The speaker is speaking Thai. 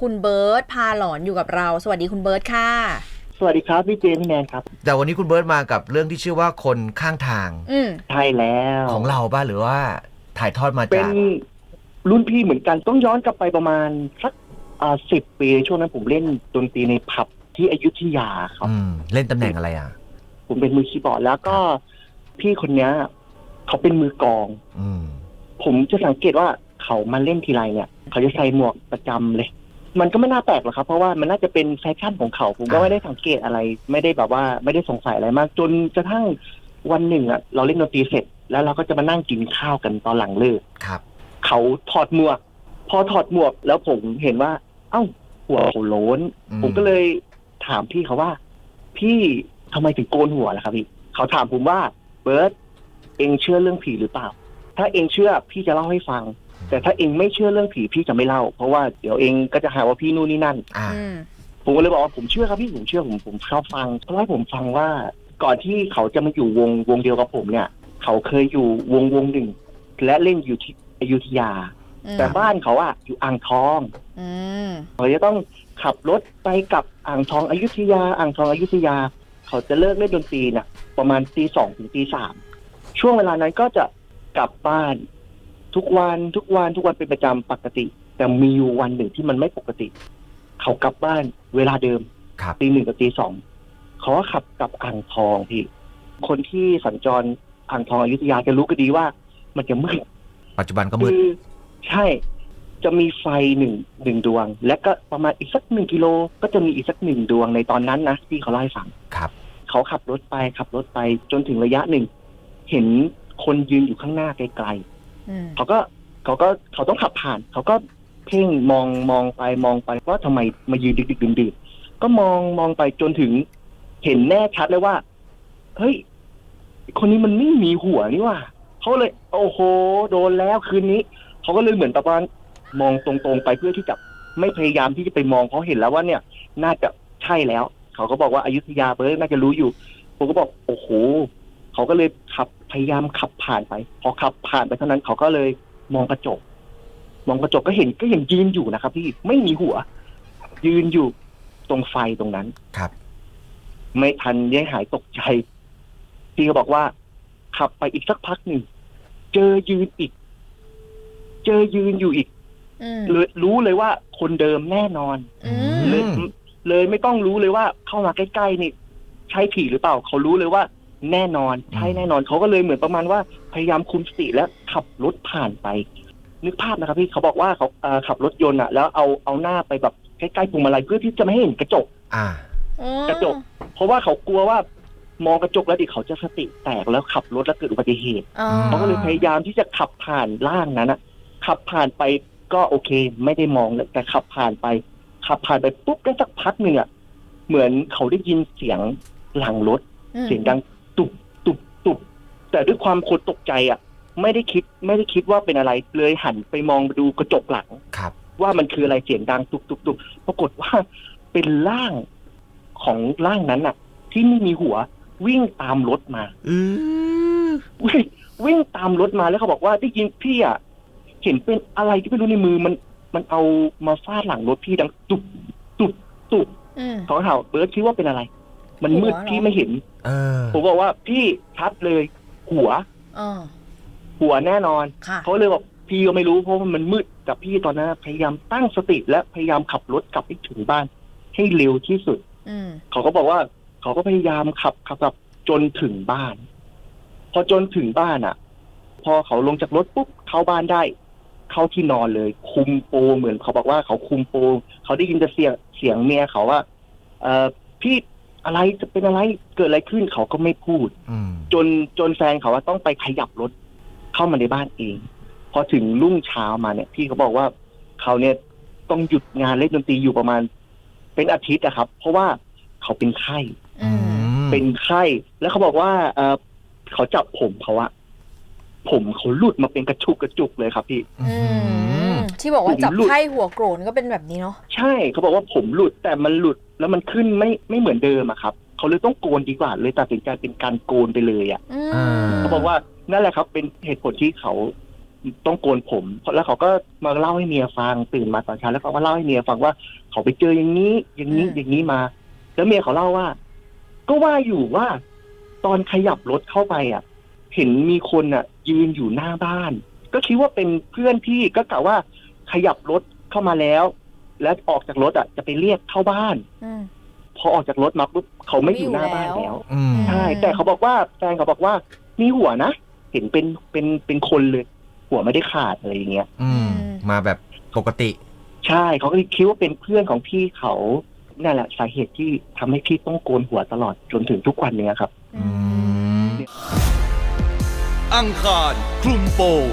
คุณเบิร์ตพาหลอนอยู่กับเรา สวัสดีคุณเบิร์ตค่ะ สวัสดีครับพี่เจมส์พี่แนนครับ แต่วันนี้คุณเบิร์ตมากับเรื่องที่ชื่อว่าคนข้างทางอืมใช่แล้วของเราป่ะหรือว่าถ่ายทอดมาเป็จานกรุ่นพี่เหมือนกันต้องย้อนกลับไปประมาณสักอ่าสิบปีช่วงนั้นผมเล่นดนตรีในผับที่อยุธยาครับ อืม เล่นตำแหน่งอะไรอะ ผมเป็นมือคีย์บอร์ดแล้วก็พี่คนเนี้ยเขาเป็นมือกลอง อืม ผมจะสังเกตว่าเขามาเล่นทีไรเนี่ย เขาจะใส่หมวกประจำเลย มันก็ไม่น่าแปลกหรอกครับ เพราะว่ามันน่าจะเป็นแฟชั่นของเขา ผมก็อ่าไม่ได้สังเกตอะไร ไม่ได้แบบว่าไม่ได้สงสัยอะไรมาก จนกระทั่งวันหนึ่งอะเราเล่นดนตรีเสร็จ แล้วเราก็จะมานั่งกินข้าวกันตอนหลังเลิกครับ เขาถอดหมวก พอถอดหมวกแล้วผมเห็นว่า เอ้า หัวเขาโล้นอืมผมก็เลยถามพี่เขาว่า พี่ทำไมถึงโกนหัวล่ะครับพี่เขาถามผมว่าเบิร์ตเองเชื่อเรื่องผีหรือเปล่า ถ้าเองเชื่อพี่จะเล่าให้ฟัง แต่ถ้าเองไม่เชื่อเรื่องผีพี่จะไม่เล่า เพราะว่าเดี๋ยวเองก็จะหาว่าพี่นู่นนี่นั่น อ่า อืม ผมก็เลยบอกว่าผมเชื่อครับพี่ผมเชื่อผมผมชอบฟังเพราะให้ผมฟังว่าก่อนที่เขาจะมาอยู่วงวงเดียวกับผมเนี่ย เขาเคยอยู่วงวงหนึ่ง และเล่นอยู่ที่อยุธยา อืมแต่บ้านเขาอะอยู่อ่างทอง อืม เขาจะต้องขับรถไปกับอ่างทองอยุธยา อ่างทองอยุธยา เขาจะเลิกเล่นดนตรีเนี่ยประมาณตีสองถึงตีสามช่วงเวลานั้นก็จะกลับบ้าน ทุกวันทุกวันทุกวันเป็นประจำปกติ แต่มีอยู่วันหนึ่งที่มันไม่ปกติ เขากลับบ้านเวลาเดิมครับ ตีหนึ่งกับตีสองเขาก็ขับกลับอ่างทองพี่ คนที่สัญจรอ่างทองอยุธยาจะรู้ก็ดีว่า มันจะมืดปัจจุบันก็มืด คือใช่จะมีไฟหนึ่งหนึ่งดวง และก็ประมาณอีกสักหนึ่งกิโลก็จะมีอีกสักหนึ่งดวงในตอนนั้นนะที่เขาเล่าให้ฟัง ครับ เขาขับรถไปขับรถไปจนถึงระยะหนึ่ง เห็นคนยืนอยู่ข้างหน้าไกลอืมๆ เขาก็เขาก็เขาต้องขับผ่าน เขาก็เพ่งมองมองไปมองไปว่าทำไมมายืนดึกๆดื่นก็มองมองไปจนถึง เห็นแน่ชัดเลยว่าเฮ้ยคนนี้มันไม่มีหัวนี่ว่าเขาเลย โอ้โห โดนแล้วคืนนี้เขาก็เลยเหมือนประมาณมองตรงๆไปเพื่อที่จะไม่พยายามที่จะไปมองเพราะเห็นแล้วว่าเนี่ย น่าจะใช่แล้ว เขาก็บอกว่าอายุทยาเบิร์ดน่าจะรู้อยู่ ผมก็บอกโอ้โห เขาก็เลยขับพยายามขับผ่านไป พอขับผ่านไปเท่านั้นเขาก็เลยมองกระจก มองกระจกก็เห็นก็เห็นยืนอยู่นะครับพี่ไม่มีหัว ยืนอยู่ตรงไฟตรงนั้นครับ ไม่ทันยังหายตกใจพี่ก็บอกว่า ขับไปอีกสักพักหนึ่งเจอยืนอีก เจอยืนอยู่อีกอืมเลยรู้เลยว่าคนเดิมแน่นอนอืมเลยอืมเลยไม่ต้องรู้เลยว่าเข้ามาใกล้ๆนี่ใช่ผีหรือเปล่า เขารู้เลยว่า แน่นอนใช่แน่นอนเขาก็เลยเหมือนประมาณว่าพยายามคุมสติและขับรถผ่านไป นึกภาพนะครับพี่เขาบอกว่าเขาเอ่อขับรถยนต์อะแล้วเอาเอาหน้าไปแบบใกล้ๆพวงมาลัยเพื่อที่จะไม่ให้เห็นกระจก อ่าอ๋อกระจก เพราะว่าเขากลัวว่ามองกระจกแล้วเดิเขาจะสติแตกแล้วขับรถแล้วเกิดอุบัติเหตุอ๋อเขาก็เลยพยายามที่จะขับผ่านล่างนั้นนะขับผ่านไปก็โอเค ไม่ได้มองเลยแต่ขับผ่านไป ขับผ่านไปปุ๊บได้สักพักหนึ่งอะเหมือนเขาได้ยินเสียงหลังรถอืมเสียงดังตุบตุบตุบ แต่ด้วยความคนตกใจอะ ไม่ได้คิดไม่ได้คิดว่าเป็นอะไรเลยหันไปมองดูกระจกหลังครับ ว่ามันคืออะไรเสียงดังตุบตุบตุบปรากฏว่าเป็นร่างของร่างนั้นน่ะ ที่ไม่มีหัววิ่งตามรถมาอือวิ่งวิ่งตามรถมาแล้วเขาบอกว่าได้ยินพี่อะเห็นเป็นอะไรที่ไม่รู้ในมือมัน มันเอามาฟาดหลังรถพี่ดังตุบตุบตุบอืมเขาถามเบิร์ดคิดว่าเป็นอะไร มันมืดหัวเหรอพี่ไม่เห็นเออผมบอกว่าพี่ชัดเลย หัวอ๋อหัวแน่นอน ค่ะ เขาเลยบอกพี่ก็ไม่รู้เพราะว่ามันมืดกับพี่ตอนนั้นพยายามตั้งสติและพยายามขับรถกลับไปถึงบ้าน ให้เร็วที่สุด อืม เขาก็บอกว่า เขาก็พยายามขับขับขับจนถึงบ้าน พอจนถึงบ้านอะ พอเขาลงจากรถปุ๊บเข้าบ้านได้ เข้าที่นอนเลย คุมโปงเหมือนเขาบอกว่าเขาคุมโปงเขาได้ยินแต่เสียงเสียงเมียเขาว่า เออพี่ อะไรจะเป็นอะไรเกิดอะไรขึ้นเขาก็ไม่พูด อืมจนจนแฟนเขาว่าต้องไปขยับรถเข้ามาในบ้านเอง พอถึงรุ่งเช้ามาเนี่ยพี่เขาบอกว่าเขาเนี่ยต้องหยุดงานเล่นดนตรีอยู่ประมาณ เป็นอาทิตย์อะครับ เพราะว่าเขาเป็นไข้ อืมเป็นไข้ แล้วเขาบอกว่าเออเขาจับผมเขาอะผมเขาหลุดมาเป็นกระจุกกระจุกเลยครับพี่ อือืมมที่บอกว่าจับผมหลุดไข้หัวโกรนก็เป็นแบบนี้เนาะ ใช่เขาบอกว่าผมหลุดแต่มันหลุด แล้วมันขึ้นไม่ไม่เหมือนเดิมอะครับเขาเลยต้องโกนดีกว่าเลยตัดสินใจเป็นการโกนไปเลยอะอืม อ่า เขาบอกว่านั่นแหละครับ เป็นเหตุผลที่เขาต้องโกนผมแล้วเขาก็มาเล่าให้เมียฟังตื่นมาตอนเช้าแล้วเขาก็เล่าให้เมียฟังว่าเขาไปเจออย่างนี้อย่างนี้อืม อย่างนี้มา แล้วเมียเขาเล่าว่า ก็ว่าอยู่ว่า ตอนขยับรถเข้าไปอะ เห็นมีคนอะ ยืนอยู่หน้าบ้าน ก็คิดว่าเป็นเพื่อนที่ก็กะว่าขยับรถเข้ามาแล้ว แล้วออกจากรถอะจะไปเรียกเข้าบ้าน อืม พอออกจากรถมาปุ๊บเขาไม่อยู่หน้าบ้านไม่อยู่แล้วแล้ว อืม ใช่ แต่เขาบอกว่าแฟนเขาบอกว่ามีหัวนะ เห็นเป็นเป็นเป็นคนเลย หัวไม่ได้ขาดอะไรอย่างเงี้ย อืม มาแบบปกติ ใช่เขาก็เลยคิดว่าเป็นเพื่อนของพี่เขานั่นแหละสาเหตุที่ทำให้พี่ต้องโกนหัวตลอดจนถึงทุกวันเนี้ยครับ อืมอืมอังคารคลุมโปง